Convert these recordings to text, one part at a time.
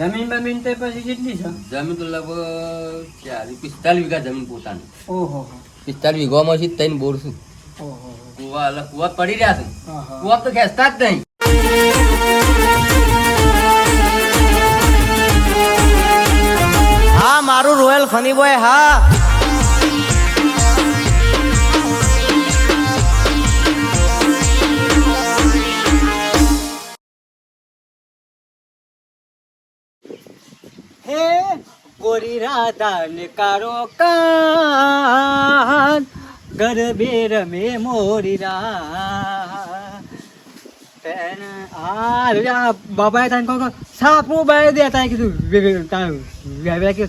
જમીન બમીન તો પછી કેટલી છે? જમીન તો લગભગ ચાલીસ પિસ્તાલીસ વીઘા જમીન પોતાની. ઓહો પિસ્તાલીસ વીઘામાં છે ત્રણ બોર છું કુવા એટલે કુવા પડી રહ્યા છે. કુવા તો ખેંચતા જ નહીં. હા મારું રોયલ ફની બોય હા. હે? ગોરી રાધા ને કારો કાન ગરબે રમે મોરી રા બાબાએ તાને કહો સાપુ બાય દે તાન કીધું, વે વે, તાન વે વે કે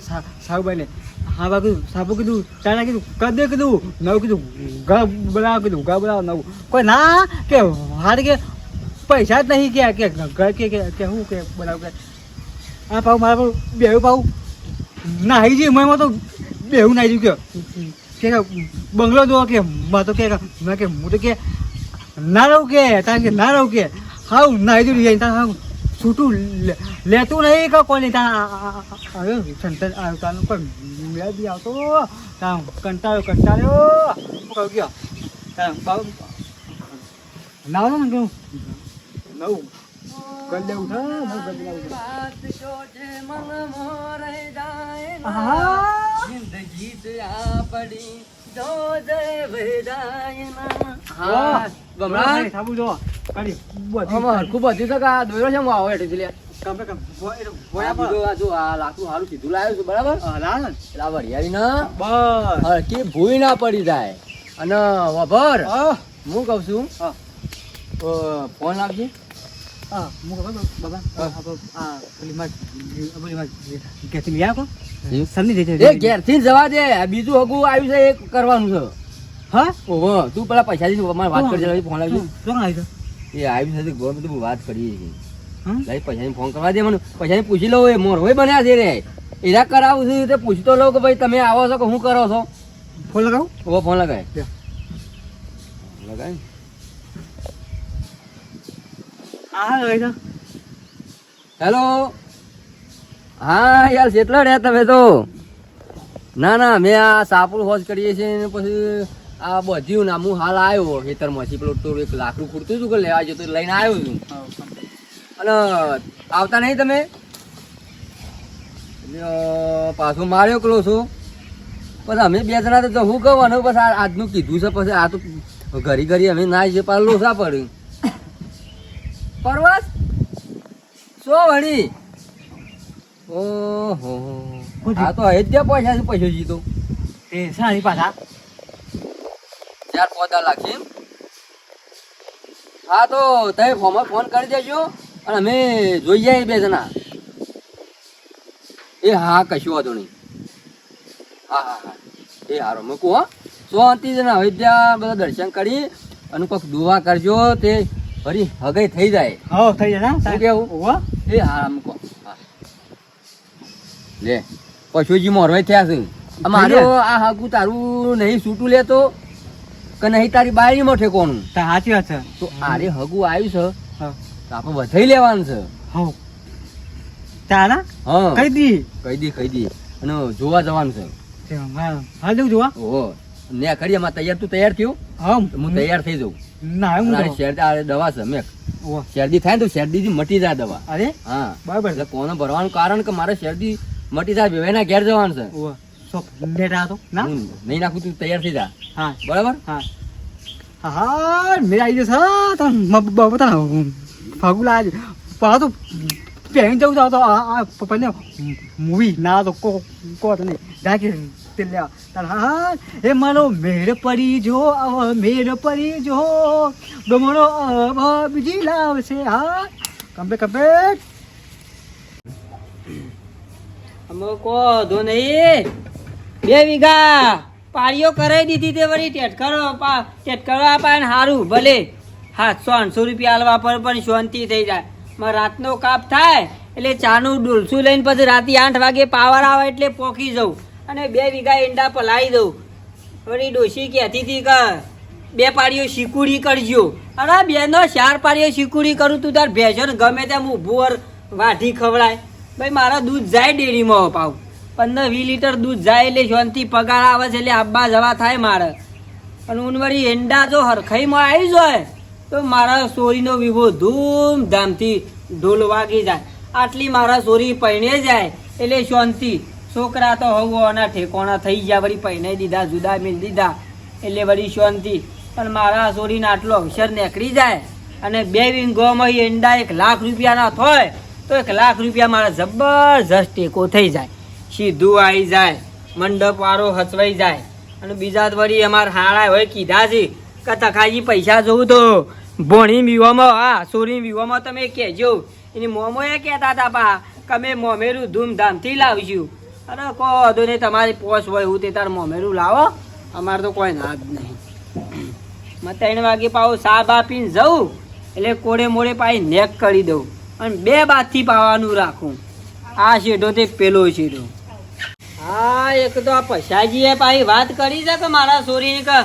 સાપુ બાય હા, બા કીધું, સાપુ કીધું તાને કીધું, કદે કીધું, નવું કીધું, ગા બનાવ કીધું, ગા બનાવ નવું. કોઈ ના કે, હાર કે, પૈસા જ નહીં કે કે કે કે હું કે બનાવ કે. આ પાઉ, મારા પર બેહું પાઉ. નાહી જઈ મેં તો બેહું નાહી જઈ ગયો કે બંગલો દો કે, મા તો કે મેં કે, હું તો કે, ના રહું કે, તાન કે, ના રહું કે. હાઉ, નાહી જઈ જાય, તાન હાઉ. છૂટું લેતું નહીં કે કોને આવ્યો સંતન આવ્યો તાન કોઈ મેળ બી આવતો. તાન કંટાળ્યો કંટાળ્યો. કહું ગયો બાબુ ના ને, કે નવું. કરી દેવું છે કરી દેવું છે. જિંદગી તો આ પડી જો જય વેદાયના. હા બમણા સાબુ જો કાઢી બધી હરખું બધું છે કે આ છે હું આવો હેઠે લે. કમ પર. આ જો આ હારું સીધું લાવ્યો છું બરાબર? હા, લાલ ને? એટલે બસ. હરખી ભૂઈ ના પડી જાય. અને વભર હા. હું કહું છું ફોન આપજે હા હું બાબા આ ઘેરથી લઈ સમજી એ ઘેરથી જવા દે બીજું હગું આવ્યું છે એ કરવાનું છે હા ઓહો તું પેલા પૈસા થી મારે વાત કરજે ફોન લાવજો કોણ એ આવ્યું છે બધું વાત કરીએ છીએ પૈસાની ફોન કરવા દે મને પૈસાની પૂછી લઉં એ મોર હોય બન્યા છે રે એરા કરાવું છું તે પૂછતો લઉં કે ભાઈ તમે આવો છો કે હું કરો છો ફોન લગાવું ઓ ફોન લગાય. લગાય આ આવી છે હેલો હા યાર જેટલા રહ્યા તમે તો. ના ના મેં આ સાપુર હોજ કરીએ છીએ પછી આ બધ્યું ના હું હાલ આવ્યો ખેતરમાંથી પેલો તો એક લાકડું ખૂટતું હતું કે લેવા જતો લઈને આવ્યો છું. અને આવતા નહીં તમે? પાછો માર્યો કલો છો પછી અમે બે જણા તો હું કહું અને પછી આ આજનું કીધું છે પછી આ તો ઘરી ઘરી અમે ના જ પાછું લોસા પડ્યું પરવાસ સો વળી? ઓહો. આ તો અયોધ્યા પૈસા છે પૈસો જીતો. એ સારી પાછા. ચાર પોતા લાગશે? હા તો તમે ફોનમાં ફોન કરી દેજો અને અમે જોઈ જાય બે જણા. એ હા કશું વાંધો નહીં. હા હા હા. એ હારો મૂકું હો. સો અંતિ જણા? અયોધ્યા બધા દર્શન કરી અને કોઈક દુવા કરજો તે ફરી હગાઈ થઈ જાય. હા થઈ જાય શું કેવું? ઓવા એ હા મૂકો. લે પશુજી મોરવાઈ થયા છે. અમારો આ હાગું તારું નહીં છૂટું લેતો કે નહીં તારી બાયરીમાં ઠેકોનું તા સાચી વાત છે. તો આરે હગુ આવ્યું છે આપણે વધાઈ લેવાનું છે. હા તારા? હા. કહી દી. કહી દી કહી દી. અને જોવા જવાનું છે. હા જવું જોવા. ઓહો. ને કરીએ તૈયાર તું તૈયાર થયું? હા હું તૈયાર થઈ જાઉં. ના હું દવા છે શરદી શેરડી થાય તો તો શેરડીથી મટી જાય દવા. અરે? હા. બરાબર. એટલે કોને ભરવાનું કારણ કે મારે શેરડી મટી જાય વેવાઈના ઘેર જવાનું છે. નહીં નાખું તું તૈયાર થઈ જા. હા. બરાબર? હા. હા મેં આવી જશે. હા તો બાબા તા ફાગુ લાજ. પા તો પહેરી જવું તો આ પપ્પાને મૂવી ના તો કો કો તો નહીં. ડાકે તે હા હા એ મારો મેર પડી જો અવ મેર પડી જો. ડમણો અવ બીજી લાવશે, હા. કમ્પ્લે કમ્પ્લેટ. અમે કો ધો નહીં. બે વીઘા પાળીઓ કરાવી દીધી તે વળી ટેટકરો ટેટકરો આપાય સારું ભલે. સાતસો, આઠસો રૂપિયા હાલવા પર પણ શાંતિ થઈ જાય. મારે રાતનો કાપ થાય, એટલે ચાનું ડોલસું લઈને પછી રાતે આઠ વાગે પાવર આવે એટલે પોકી જવું અને બે વીઘા ઈંડા પલાવી દઉં. વળી ડોશી કહેતી હતી કે બે પાડીઓ શીકુડી કરજો. અરે બેનો ચાર પાડીઓ શીકુડી કરું તું, તાર ભેંસો ગમે તેમ ઊભું વાઢી ખવડાય. ભાઈ, મારા દૂધ જાય ડેરીમાં પાવ પંદર વીસ લીટર દૂધ જાય એટલે શાંતિ પગાર આવે છે એટલે આબા જવા થાય મારે. અને ઉનવરી એંડા જો હરખાઈમાં આવી જાય, તો મારા સોરીનો વિવો ધૂમધામથી ઢોલ વાગી જાય. આટલી મારા સોરી પહેણે જાય, એટલે શાંતિ છોકરા તો હવો અને ઠેકોણા થઈ ગયા, વળી પૈણે દીધા, જુદા મિલ દીધા. એટલે વળી શાંતિ. પણ મારા સોરીને આટલો અવસર નીકળી જાય અને બે વીંગોમાં એંડા એક લાખ રૂપિયાના થાય, તો એક લાખ રૂપિયા મારા જબરજસ્ત ટેકો થઈ જાય. સીધું આવી જાય, મંડપ વાળો હચવાઈ જાય. અને બીજા વળી અમારા હાળા હોય કીધા છે, કે તખાજી પૈસા જોવું તો ભોણી વિવામાં હા સોરી વિવામાં તમે કહેજો. એની મોમો એ કહેતા હતા પા, કે અમે મોમેરું ધૂમધામથી લાવીશું. અરે કહો વાંધો નહીં, તમારી પોસ હોય હું તે તાર મોમેરું લાવો. અમારે તો કોઈ ના જ નહીં. મેં ત્રણ વાગે પાછું સાબ આપીને જઉં, એટલે કોડે મોડે પાઈ નેક કરી દઉં અને બે બાદથી પાવાનું રાખું. આ શેઢો તે પેલો શેઢો. હા, એક તો આ પૈસાજીએ પાછી વાત કરી છે કે મારા સોરીને કે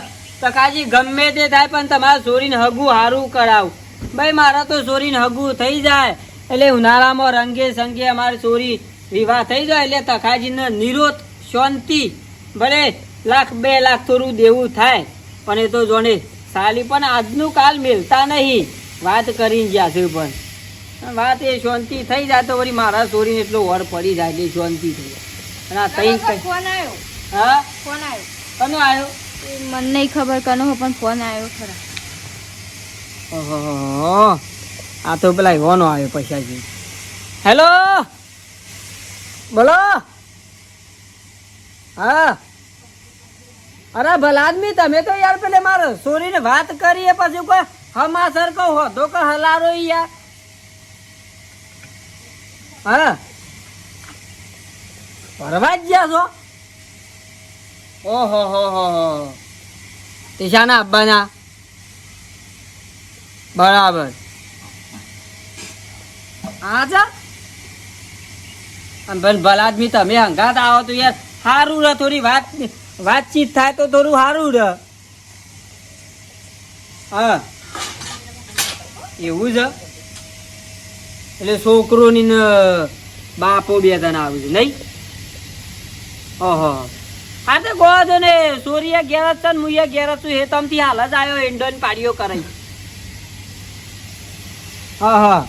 તકાજી ગમે તે થાય, પણ તમારા સોરીને હગું હારું કરાવ. ભાઈ, મારા તો સોરીને હગું થઈ જાય, એટલે ઉનાળામાં રંગે સંગે અમારી સોરી વિવાહ થઈ જાય એટલે તકાજીને નિરોધ શાંતિ ભલે લાખ બે લાખ થોડું દેવું થાય પણ એ તો જોને સાલી પણ આજનું કાલ મેલતા નહીં. વાત કરીને ગયા છે પણ. વાત એ શાંતિ થઈ જાય તો વળી મારા સોરીને એટલો વર પડી જાય એટલે શાંતિ થઈ અને આ તઈ ફોન આવ્યો. હા? ફોન આવ્યો. કનો આવ્યો? મને નહીં ખબર કનો પણ ફોન આવ્યો ખરા. ઓહો. આ તો પેલા કોનો આવ્યો પૈસાજી. હેલો? બોલો. હા. અરે ભલા આદમી તમે તો યાર પેલે મારે સોરીને વાત કરીએ પછી કોઈ હમાસર કહો તો કે હલારો યાર. હા. ફરવા જ ગયા છો? ઓહો, હો હો હો. તિશાના અબ્બાના બરાબર. આજા આમ ભલે આદમી તમે હંગાત આવો તો યાર સારું રહે થોડી વાત, વાતચીત થાય તો થોડું સારું રહે. હા. એવું છે? એટલે છોકરોની બાપો બે તને આવ્યું છે, નહીં? ઓહો. હા તો કહો છો ને સોરિયા ઘેર જ છે ને મુયા ઘેર જ છું, એ તમથી હાલ જ આવ્યો એન્ડોન પાડીઓ કરાઈ. હા હા.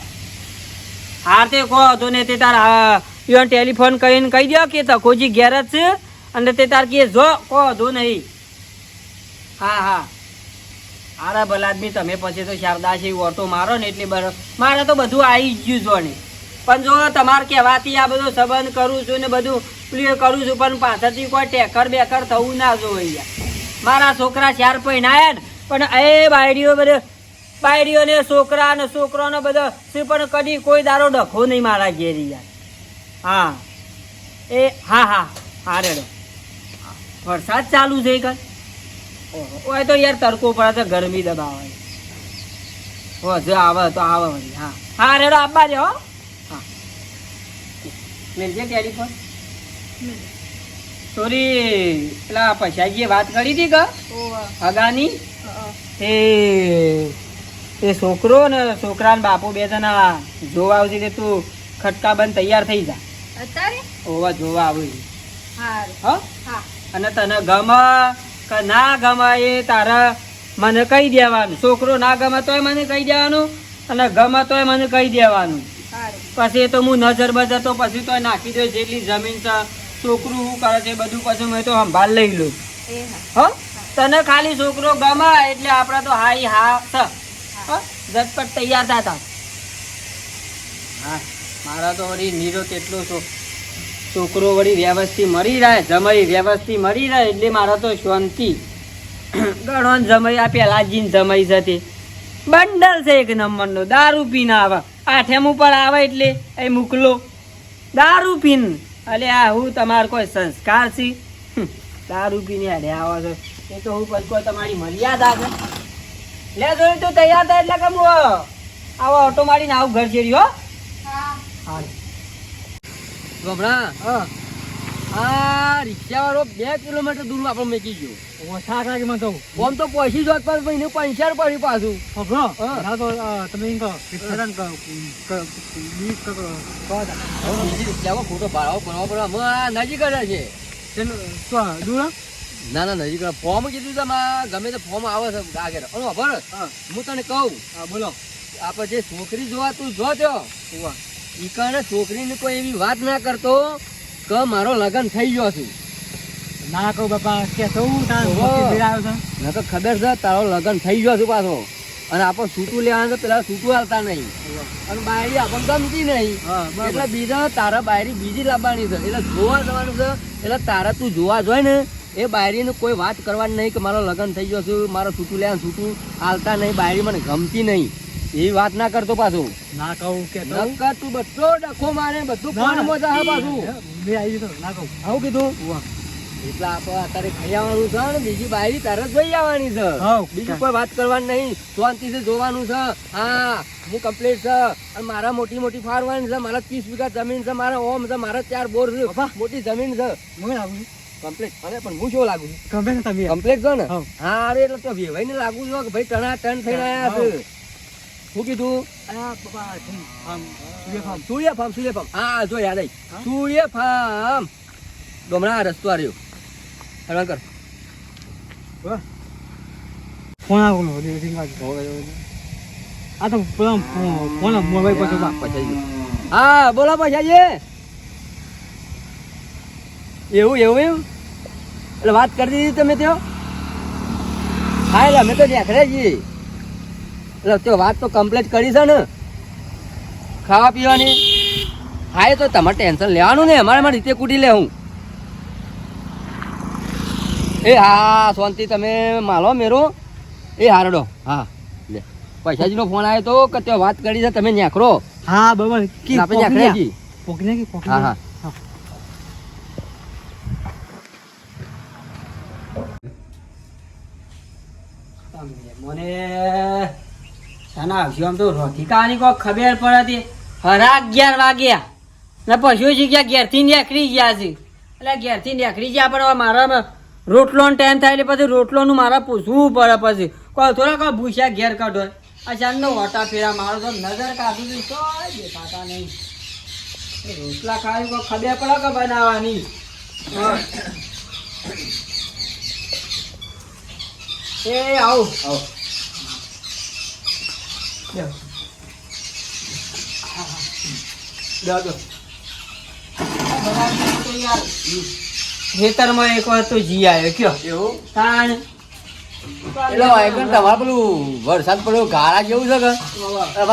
હા તે કહો તો ને, તે તાર ઈવન ટેલિફોન કરીને કહી દો કે તકોજી ઘેર જ છે અને તે તાર કે જો, કહો દો નહીં. હા હા. આરા ભલા આદમી તમે પછી તો શારદા છે ઓટો મારો ને એટલે બરો મારે તો બધું આવી ગયું જો ને પણ જો તમારે કહેવાથી આ બધો સંબંધ કરું છું ને બધું ક્લિયર કરું છું, પણ પાછળથી કોઈ ટેકર બેકર થવું ના જોઈએ મારા છોકરા ચાર પહેણાયા ને, પણ એ બાયડીઓ બધે બાયડીઓ ને છોકરા ને બધો શું પણ કદી કોઈ દારો ડખો નહીં મારા ઘેરી યાર હા. એ, હા હા. હા, રેડો. વરસાદ ચાલુ છે ઓહો. ઓય તો યાર તડકો પડે તો ગરમી દબાવે હો, જો આવે તો આવે વળી, હા. હા, રેડો, આપવા દે, હો. મેલજે ટેલિફોન. સોરી, પેલા પૈસાજીએ વાત કરી હતી કે? અગાની? એ એ છોકરો ને છોકરા ને બાપુ બે જણા જોવા આવશે તે તું ખટકા બંધ તૈયાર થઈ જા. અત્યારે? ઓવા જોવા આવું હા? અને તને ગમે કે ના ગમે એ તારા મને કહી દેવાનું. છોકરો ના ગમે તોય મને કહી દેવાનું અને ગમે તોય મને કહી દેવાનું. પછી એ તો હું નજર બજર તો પછી તો નાખી દો જેટલી જમીન છે છોકરું શું કરે છે એ બધું પછી મેં તો સંભાળ લઈ લઉં. હ. હો? તને ખાલી છોકરો ગમે એટલે આપણે તો હાઈ હા થ હો? ઝટપટ તૈયાર થતા હા. મારા તો વળી નીરો કેટલો છો. છોકરો વળી વ્યવસ્થિત મરી રહે જમાઈ વ્યવસ્થિત મરી રહે એટલે મારા તો શાંતિ. ગણો જમાઈ આ પેલા જીન જમાઈ જતી. બંડલ છે એક નંબરનો, દારૂ પીને આવે. આઠેમ ઉપર આવે એટલે એ મોકલો. દારૂ પીન. એટલે આ હું તમારો કોઈ સંસ્કાર છે? દારૂ પીને અડે આવો છો. એ તો હું પછી તમારી મર્યાદા છે. લે જોયું તો તૈયાર થાય એટલે કે હું આવો ઓટો મારીને આવું ઘર છેડી હો. હા. હા ગભરા? હા. આ રિક્ષાવાળો બે કિલોમીટર દૂર આપણે મૂકી ગયો. ઓછા લાગીમાં તો. આમ તો પહોંચી જોત પણ મહિને પૈસા પડ્યું પાછું. ખબરો હા. તો તમે એમ કહો રિક્ષાદાન કહો ક- બીજ કહો, કહો રિક્ષામાં ખોટો ભાડો ભરવા પડે. અમે નજીક જ છે. દૂર ના ના નજીક ફોર્મ કીધું છે ગમે તે ફોર્મ આવે છે આગળ અને ખબર હું. તને કહું હા બોલો. આપણે જે છોકરી જોવા તું જો ત્યો. ઉવા. છોકરીની કોઈ એવી વાત ના કરતો કે મારો લગ્ન થઈ ગયો છું. ના કહું બાપા કે તો તો ખબર છે તારો લગ્ન થઈ ગયો છું પાછો. અને આપણે સૂતું લેવાનું તો પેલા સૂતું હાલતા નહીં. અને બાયરી આપણને ગમતી નહીં. એટલે બીજા તારા બાયરી બીજી લાવવાની છે. એટલે જોવા જવાનું છે એટલે તારા તું જોવા જોઈ ને એ બાયરીને કોઈ વાત કરવાની નહીં કે મારો લગ્ન થઈ ગયો છું મારો સૂતું લેવાનું સૂતું હાલતા નહીં બાયરી મને ગમતી નહીં. એવી વાત ના કરતો પાછું. ના કહું કે તો નકર તું બધો ડખો મારે બધું. ફોનમાં જાહે પાછું? મે આવી તો ના કહું. આવું કીધું? એટલા આપણે અત્યારે ખાઈ આવવાનું છે ને બીજી બાયરી તારે જોઈ આવવાની છે. બીજી કોઈ વાત કરવાની નહીં. શાંતિથી જોવાનું છે. હા હું કમ્પ્લીટ છે. અને મારા મોટી મોટી ફારવાની છે. મારા ત્રીસ વીઘા જમીન છે મારા ઓમ છે મારા ચાર બોર છે. મોટી જમીન છે. કમ્પ્લીટ અરે પણ હું શું લાગુ? ગમે તમે. કમ્પ્લીટ છો ને? હા અરે એટલે તો વેવાઈને લાગુ છો કે ભાઈ ટણા ટન થઈને આયા છે. શું કીધું સૂર્ય ફાર્મ. સૂર્ય ફાર્મ હા જો યાદ આવી સૂર્ય ફાર્મ ગમણા રસ્તો આ રહ્યો હેરાન કર ફોન આવો. આ તો ફોન મોબાઈલ પર પછી હા બોલો પછી એવું એવું એવું એટલે વાત કરી દીધી તમે ત્યાં હા એટલે અમે તો દેખડે છીએ એટલે તો વાત તો કમ્પ્લીટ કરી છે ને. ખાવા પીવાની. હા એ તો તમારે ટેન્શન લેવાનું ને અમારે મારી રીતે કૂટી લે હું. એ હા શાંતિ તમે માલો મેરો. એ હારડો. હા લે. પૈસાજીનો ફોન આવ્યો તો કે તે વાત કરી છે તમે ન્યાખરો હા બરાબર. આપણે પોકલી ન્યાખરે આ. જી પોકલી આ કી પોકલી હા, હા. મને શાના આવશે આમ તો રોધિકાની કોઈ ખબર પડતી હરા અગિયાર વાગ્યા. ને પશુ શીખ્યા ઘેરથી નીકળી ગયા છે. એટલે ઘેરથી નીકળી ગયા પણ હવે મારા રોટલોનો ટાઈમ થાય એટલે પછી રોટલોનું મારા પૂછવું પડે પછી. કોઈ થોડા કોઈ ભૂસ્યા ઘેર કાઢો. ચાંદનો વટા ફેરા મારો તો નજર કાઢું છું. તો દેખાતા નહીં. રોટલા ખાવી કોઈ ખબર પડે કે બનાવવાની? એ આવું. આવું લ્યો. હા, હા. લ્યો, લ્યો. આ બનાવવાનું તો યાર, ખેતરમાં એક વાર તો જી આવ્યો કયો? એવું? તાણ. એટલે તમારે પેલું વરસાદ પડ્યો ગાળા જેવું છે કે?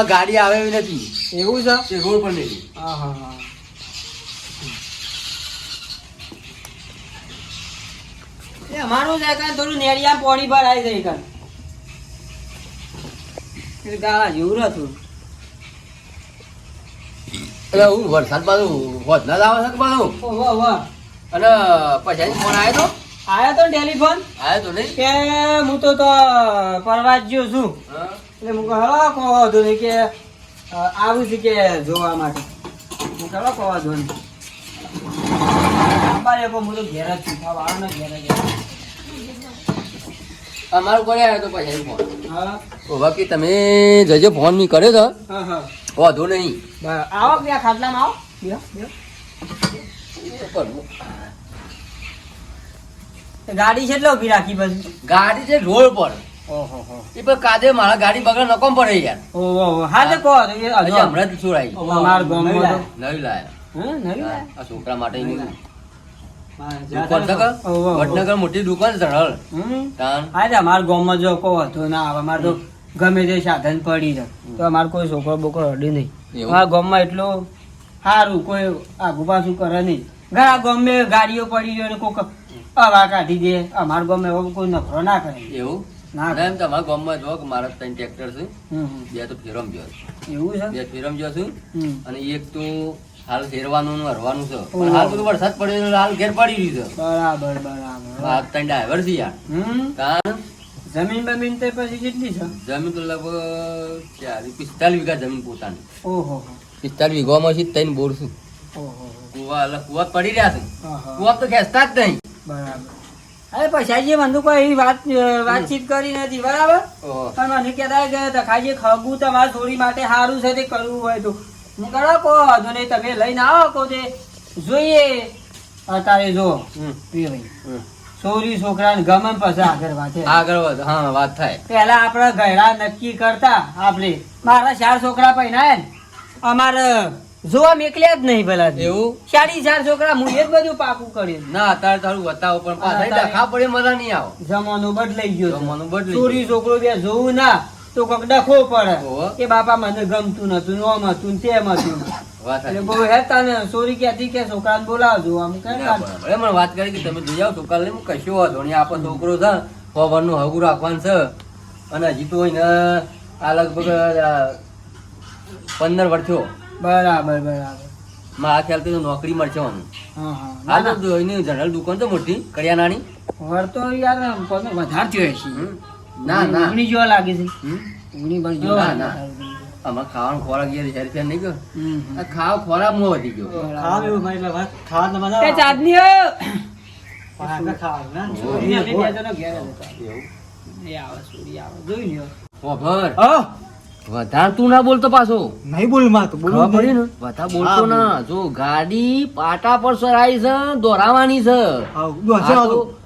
ગાડી આવે એવી નથી. એવું છે? રોડ પર નહીં. હા હા હા. અમારું છે કાંઈ થોડું નેડિયા પોણી ભરાઈ જાય કાં એટલે ગાળા જેવું હતું એટલે હું વરસાદ બાજુ વધના ના લાવે છે બાજુ? અને પછી ફોન આવ્યો તો? આવ્યો તો ટેલિફોન? આવ્યો તો નહીં? કે હું તો તો પરવા ગયો છું. એટલે હું કહો હલો કહો વાંધો નહીં કે આવું છે કે જોવા માટે. હું કહો કહો વાંધો નહીં. કહું હું તો ઘેર જ છું. વાળાનો ઘેર જ. અમારું ઘરે આવ્યો તો પછી ફોન હા. બાકી તમે જજો ફોનની કર્યો તો હા હા. વાંધો નહીં. આવો ખાટલામાં આવો. ગાડી છે એટલે ઊભી રાખી પછી ગાડી છે રોડ પર. એ પણ કાદે મારા ગાડી બગડે નકોમ પડે યાર ઓહો હા તો કહો. હમણાં જ છોડાઈ નવી લાયા. નવી લાયા? આ છોકરા માટે વડનગર મોટી દુકાન સરળ. અમારા ગામમાં જો હતો ના આવે અમારે તો ગમે તે સાધન પડી જાય તો અમારે કોઈ છોકરો બોકરો અડે નહીં? અમારા ગામમાં એટલું સારું કોઈ આગુ પાછું કરે નહીં. ઘણા ગામે ગાડીઓ પડી હોય ને કોક હવા કાઢી દે. અમારા ગામમાં એવો કોઈ નખરો ના કરે. એવું? ના એમ તમારા ગામમાં જો કે મારા ત્રણ ટ્રેક્ટર છે. બે તો ફેરમ ગયો એવું છે? બે ફેરમ ગયો છું. અને એક તો હાલ ફેરવાનું હરવાનું છે. પણ હાલ બધું વરસાદ પડ્યો એટલે હાલ ઘેર પડી રહ્યું છે. બરાબર બરાબર. આ ત્રણ ડ્રાઈવર છે યાર. કારણ જમીન બમીન તે પછી કેટલી છે? જમીન તો લગભગ ચાર પિસ્તાલીસ વીઘા જમીન પોતાની. ઓહો. પિસ્તાલીસ વીઘામાં છે ત્રણ બોર છું. કુવા એટલે કુવા પડી રહ્યા છે. કુવા તો ખેંચતા જ નહીં. બરાબર. અરે પછાજી મને કોઈ એવી વાત વાતચીત કરી નથી બરાબર. પણ મને કહેતા કે તખાજી ખગું તમારા થોડી માટે સારું છે તે કરવું હોય તો. હું કરો કહો જો નહીં તમે લઈને આવો કહો તે જોઈએ અત્યારે જો. છોરી છોકરા ગમે પછી આગળ વાત આગળ વધ હા વાત થાય. પેલા આપણે ગયડા નક્કી કરતા આપણે. મારા ચાર છોકરા પહેના અમારે જોવા મેકલ્યા જ નહીં પેલા એવું? ચારી ચાર છોકરા હું એ જ બધું પાકું કર્યું. ના અત્યારે તારું બતાવો પણ પાછા પડે મજા નહીં આવે. જમવાનું બદલાઈ ગયો. જમાનો બદલાઈ ચોરી છોકરો બે જોવું ના. તો કોક ડખો પડે. કે બાપા મને ગમતું નતું નોમ હતું તેમ હતું. એટલે બહુ હેતા ને સોરી ક્યાંથી કે છોકરાને બોલાવજો આમ કઈ એ મને વાત કરી કે તમે જોઈ આવો છોકરા લઈને કશું વાંધો નહીં. આપણો છોકરો છે પવનનું હગું રાખવાનું છે. અને હજી તો ને આ લગભગ પંદર વર્ષ. થયો બરાબર બરાબર. મારા ખ્યાલથી નોકરી મળશે હા તો એની જનરલ દુકાન તો મોટી કરિયાણાની. વર તો યાર વધારે થયો હશે. હમ. ના ના ઊંઘણી જેવા લાગે છે હમ. ઊંઘણી પર ના, ના. આમાં ખાવાનો ખોરાક યાર હેર ફેર નહીં ગયો હમ, હમ. આ ખાવ ખોરાકમાં વધી ગયો ખાવાનું એવું મારી વાત ખાવાનું એ મજા ચાંદનીઓ! આગળ ખાવાનું ના ચોરીને અમે બે જણો ઘેર હતા. એવું? એ આવે, ચોરી આવે. જોઈ લ્યો. ખબર હા વધારે તું ના બોલતો પાછો નહીં બોલમાં તો બોલું પડી ને વધારે બોલતો ના જો ગાડી પાટા પર સરાઈ છે દોરાવાની છે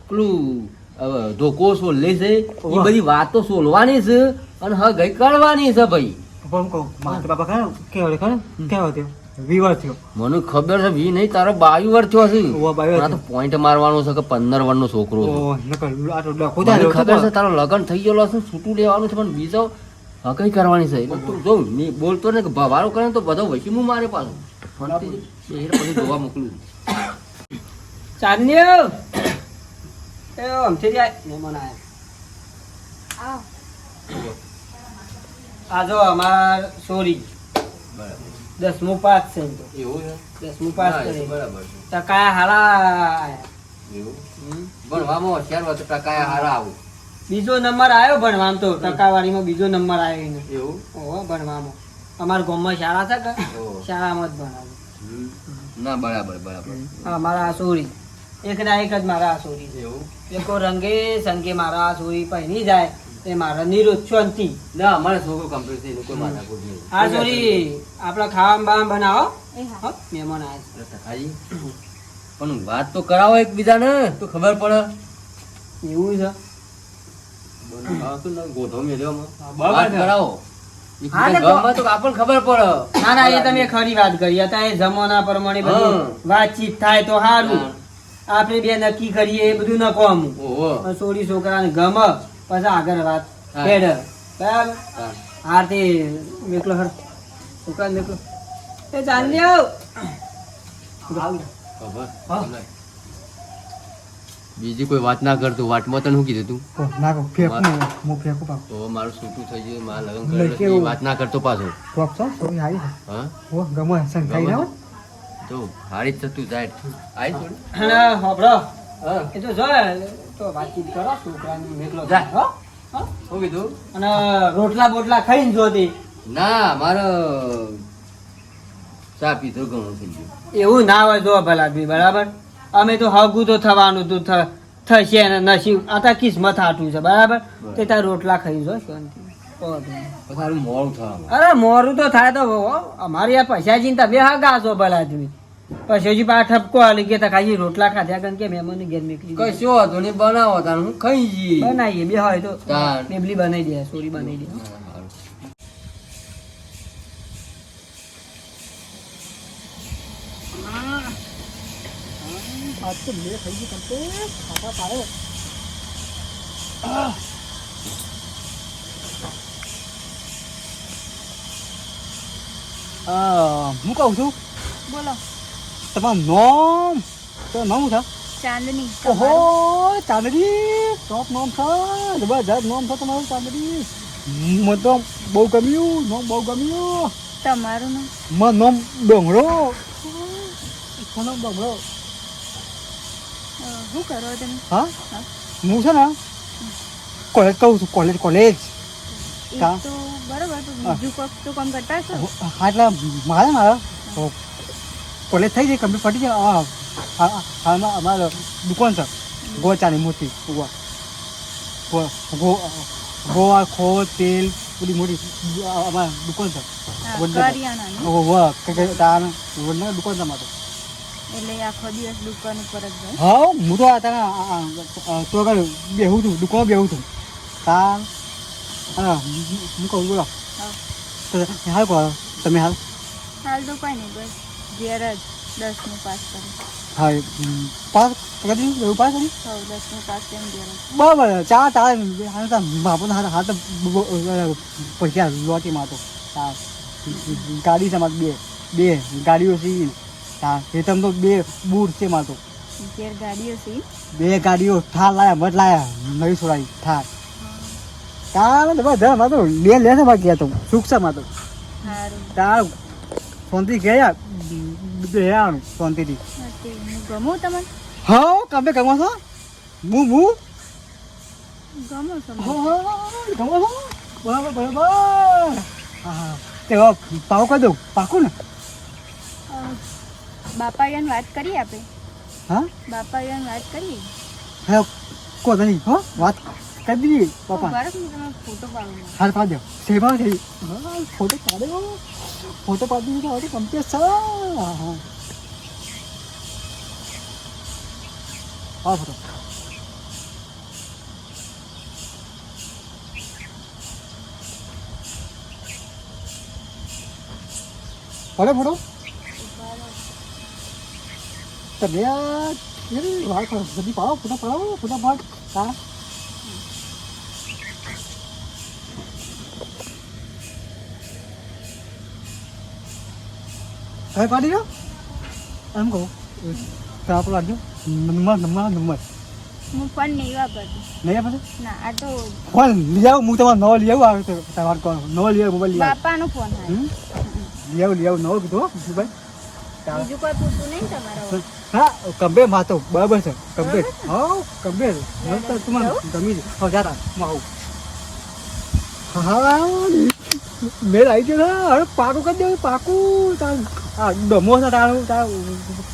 પેલું ધોકો સોલે છે? એ બધી વાતો સોલવાની છે અને હ ગઈ કરવાની છે ભાઈ. પણ કહું મારા બાપા ખરા કેવો ખરા કેવો થયો વિવાર થયો. મને ખબર છે વી નહીં તારો બાવી વર્ષ થયો છે. આ તો પોઈન્ટ મારવાનો છે કે પંદર વર્ષનો છોકરો છે. ઓ નકર આ તો ડખો મને થાય ખબર છે તારો લગન થઈ ગયેલો છે છૂટું લેવાનું છે પણ બીજો હકઈ કરવાની છે? તું જો મેં બોલતો ને કે ભવારો કરે ને તો બધો વસીમું મારે પાછું. પછી જોવા મોકલું ચાંદનીઓ! એ આમથી જાય. મહેમાન આયા. આવો. આ જો અમાર સોરી. બરાબર. દસમું પાસ છે એવું છે? દસમું પાસ બરાબર છે. ટકા હારા એવું? ભણવામાં હોશિયાર હોય તો ટકા હારા આવું. બીજો નંબર આવ્યો ભણવામાં તો. ટકાવારીમાં બીજો નંબર આવ્યો એને. એવું? ઓહો ભણવામાં. અમારા ગામમાં શાળા છે કે? શાળામાં જ ભણાવું. ના બરાબર બરાબર. અમારા સોરી. એક ના એક જ મારા આ સોરી છે એવું. એકો રંગે સંગે મારા આ સોરી પહેરી જાય. એ મારા નિરોધ શાંતિ ના અમારે છોકરો કમ્પ્લીટ થઈ કોઈ મારા આ સોરી આપણા ખાવા બાવા બનાવો. હા. હો, મહેમાન આવે પણ વાત તો કરાવો એકબીજાને તો ખબર પડે. એવું છે? હા, તો ગોધો મેલ્યો આમાં. બરાબર વાત છે. કરાવો. હા, એકબીજા તો- ગામમાં તો આપણને ખબર પડે. ના ના એ તમે ખરી વાત કરી. અત્યારે જમાના પ્રમાણે બધું વાતચીત થાય તો સારું હા. આપણે બે નક્કી કરીએ એ બધું નકો અમુક. સોરી છોકરાને ગમે પછી આગળ વાત. હેડ. બરાબર? હા. તે મેકલો હર છોકરા મેકલો. એ ચાંદી આવ. બીજી કોઈ વાત ના કરતું વાતમાં તને શું કીધું તું? ઓ, નાખો ફેંકું ને હું ફેંકું પાછું. તો મારું છૂટું થઈ ગયું મારા લગ્ન? એ વાત ના કરતો પાછો. કોક છો સોરી હારી હા? ઓ ગમે સંખાઈ ના હોય તો હારી થતું જાય આઈ થોડી અને હોભળો. હા. એ તો જો તો વાતચીત કરો છોકરાની મેકલો જા. હો? હો? શું કીધું? અને રોટલા બોટલા ખાઈને જોતી ના મારો ચા પીધો ઘણું થઈ ગયો. એવું ના હોય તો ભલા બી બરાબર? અમે તો હગું તો થવાનું તું થશે ને નસીબ. આ તો કિસ્મત હાટું છે બરાબર? તે તાર રોટલા ખાઈ જો શાંતિ. અરે મોરું તો થાય તો અમારી આ પૈસા ચિંતા બે હગા છો ભલા તમે. પછી હજી પા ઠપકો આલી ગયા તા ખાઈ રોટલા ખાધ્યા કારણ કે મહેમાન ઘેર નીકળી. કશો હતો ને બનાવો તાર હું ખાઈ જઈએ બનાવીએ બે હોય તો બેબલી બનાવી દે સોરી બનાવી દે આજ તો બે થઈ ગઈ complete. ખાતા પાડે. હું કહું છું બોલો તમારું નામ? તો નામ છે? ચાંદની ઓહો ચાંદની. ટોપ નામ છે. જબરજસ્ત નામ છે તમારું ચાંદની. મને તો બહુ ગમ્યું નામ બહુ ગમ્યું. તમારું નામ? મારું નામ ડોંગળો મારું નામ ડોંગળો શું કરો તમે? હા? હા. છે ને કોલેજ કહું છું કોલેજ કોલેજ. તો. બરાબર તો બીજું કોક તો કામ કરતા છો હા એટલે મારે મારે. કોલેજ થઈ જાય કમ્પ્લીટ પટી જાય હાલમાં અમારે દુકાન છે ગોચાની મોટી ગોવા. ખો તેલ બધી મોટી અમારે દુકાન છે. દુકાન છે એટલે આખો દિવસ દુકાન ઉપર જ હા હું તો તારા આગળ બેહું છું દુકાન બેહું છું. તાન હા હું કહું બોલો. હાલ કહો તમે હાલ. હાલ તો કઈ નહીં બસ ઘેર જ દસમું પાસ કરી. હા પાસ કરી એવું પાસ કરી? સૌ દસમું પાસ કરીને ઘેર બરાબર ચા ચાલે હાલ તો હાથ હાથ પૈસા લોટી તો હા ગાડી છે મારે બે બે ગાડીઓ છે હા એ તમ તો બે બૂટ છે મારે તો ઘેર ગાડીઓ છે બે ગાડીઓ થાર લાયા મત લાયા નવી છોડાવી થાર. તારે તો બધા મારે તો લે લે છે બાકી આ તો સુખ છે મારે તો તાર ગયા રહેવાનું શાંતિથી ગમો ગમું તમને હા કમે કમો છો મુ હું ગમો છું બરાબર બરાબર હા તે પાવ કરી દઉં પાકું ને અ, બાપા વાત કરી આપે હા બાપા યાન વાત કરી હા કો નહીં હો વાત કરી દીધી તમે ફોટો પાડો હાલ પાડ દો સેવા થઈ ફોટો પાડ્યો ફોટો પાડી દીધો હવે કમ્પ્લીટ છે હા હા હા ફોટો પડે ફોટો તમે આ યાર વાત કરો જલ્દી પાડો ફોટો પાડો ફોટો પાડ હા હવે પાડી દો એમ કહું તો આપણે લાગજો નંબર નંબર નંબર હું ફોન નહીં વાપરતી નહીં આપે ના આ તો ફોન લઈ આવું હું તમારે નવો લઈ આવું આવે તો તમારે કહો નવો લઈ આવું મોબાઈલ લઈ બાપાનો ફોન? લઈ આવું લઈ આવું નવો કીધું ચાલો. બીજું કોઈ પૂછવું નહીં તમારે હા કમ્પે માતો બરાબર છે કમ્પે હા તો તમારે ગમી છે હા જાતા હું આવું હા મેળ આવી ગયો હવે પાકું કરી દેવું પાકું તાર આ ડમો છે તારું તાર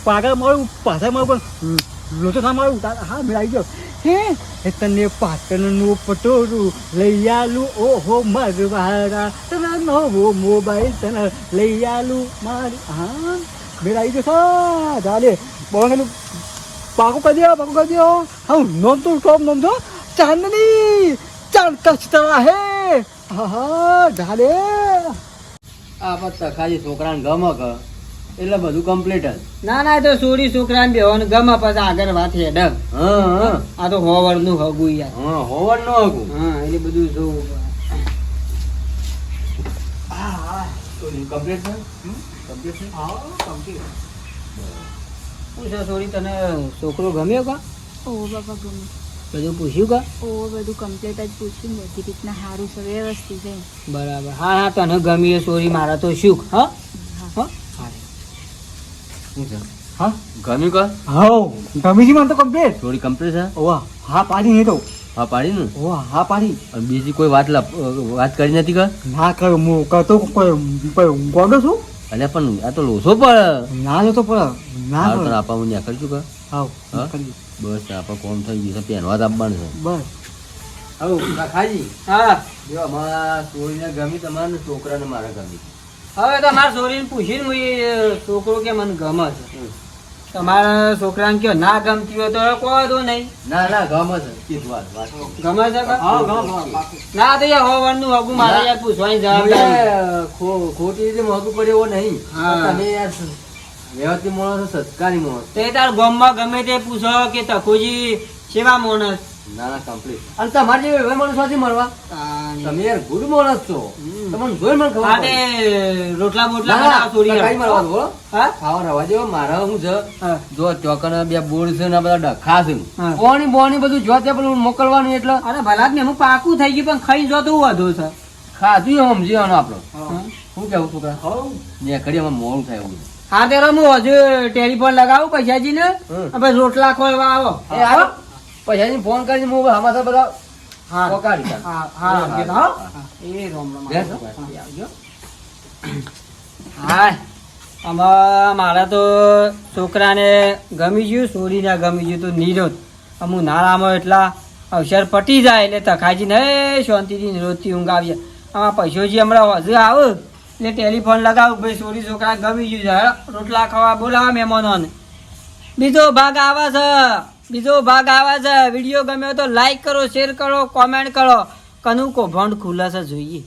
પાગળ મળું પાછા મળું પણ લોચો ના મળું તાર હા મેળ આવી ગયો હે તને પાટણનું પટોરું લઈ આલું ઓહો મારું મારા તને નવો મોબાઈલ તને લઈ આલું મારી હા મેળ આવી ગયો છે ચાલે બોલું પાકું કરી દો પાકું કરી દો હા નોમ તો ટોપ નોમ તો ચાંદની ચાંદ કચતરા હે હા હા ચાલે આ પણ તખાજી છોકરાને ગમે કે એટલે બધું કમ્પ્લીટ જ. ના ના એ તો સોરી છોકરાને બેવાનું ગમે પછી આગળ વાત હેડ હા હા. આ તો હોવરનું હગું યાર. હા હોવરનું હગું. હા એટલે બધું જોવું કમ્પ્લીટ છે? કમ્પ્લીટ છે? પૂછો સોરી તને છોકરો ગમ્યો કા? ઓ બાપા ગમે બધું પૂછ્યું કા? ઓ બધું કમ્પ્લીટ જ પૂછ્યું ને. બધી રીતના સારું છે વ્યવસ્થિત છે. બરાબર. હા હા તને ગમ્યું સોરી મારા તો સુખ હા. હા? શું છે હા ગમ્યું કા હાઉ ગમી છે મને તો કમ્પ્લીટ થોડી કમ્પ્લીટ છે ઓવા હા પાડી નહીં તો હા પાડી ને ઓવા હા પાડી અને બીજી કોઈ વાત વાત કરી નથી કર ના કયો હું કહેતો કોઈ ગોડો છું અલ્યા પણ આ તો લોસો પડે ના જતો પડે ના હાલ આપા હું ત્યાં કરીશું કર હાઉ હા? બસ આપા કોમ થઈ ગયું છે પહેરવા જ આપવાનું છે બસ હવે કાકાજી હા જો અમારા ગમી તમારા છોકરાને મારા ગમી હવે મારા છોરીને પૂછીને હું છોકરો કે મને ગમે છે. તમારા છોકરાને કયો ના ગમતી હોય તો કોઈ દો નહીં. ના ના ગમે છે. કીધું વાત વાત. ગમે છે ના તો યાર હોવાનું નું હગું મારે યાર પૂછવાની જવાબ ખોટી રીતે મોગું પડે એવો નહીં. તમે યાર વ્યવસ્થિત માણસ સંસ્કારી માણસ. તે તાર ગામમાં ગમે તે પૂછો કે તકોજી સેવા માણસ? ના ના કમ્પ્લીટ અને તમારે જેવા એવા માણસોથી મળવા તમે યાર ગુડ માણસ છો. તમને જોઈ મને ખબર આને રોટલા બોટલા ના, ના, બનાવો થોડી તકાઈ મળવા દો, હો. ખાવા રવા દો મારા શું છે. જો ચોકન બે બોર્ડ છે ને બધા ડખા છે. પોણી બોણી બધું જો ત્યાં પેલું મોકલવાનું એટલે અરે ભલા જ ને હું પાકું થઈ ગયું પણ ખાઈ જોતું તો વધુ છે. ખાધું સમજી સમજ્યો આપણો. શું કેવું છોકરા? ને ખડી અમારે મોડું થાય એવું. હા તે હું હજુ ટેલિફોન લગાવું પૈસાજી ને રોટલા ખોલવા આવો. એ પછી ફોન કરીને હું હમાસા બધા હા. પોકાડી હા હા એ રોમ રોમ. આવજો. હા, આમાં મારા તો છોકરાને ગમી ગયું સોરીને ગમી ગયું તો નિરોધ અમુ નાળામાં એટલા અવસર પટી જાય એટલે તખાજી ને શાંતિથી નિરોધથી ઊંઘ આવીએ આમાં પૈસોજી હમણાં હજુ આવે એટલે ટેલિફોન લગાવું ભાઈ સોરી છોકરા ગમી ગયું છે. રોટલા ખાવા બોલાવા મહેમાનોને. બીજો ભાગ આવે છે. બીજો ભાગ આવે છે. વીડિયો ગમ્યો તો લાઈક કરો શેર કરો કોમેન્ટ કરો. કનું કૌભાંડ ખુલે છે જોઈએ.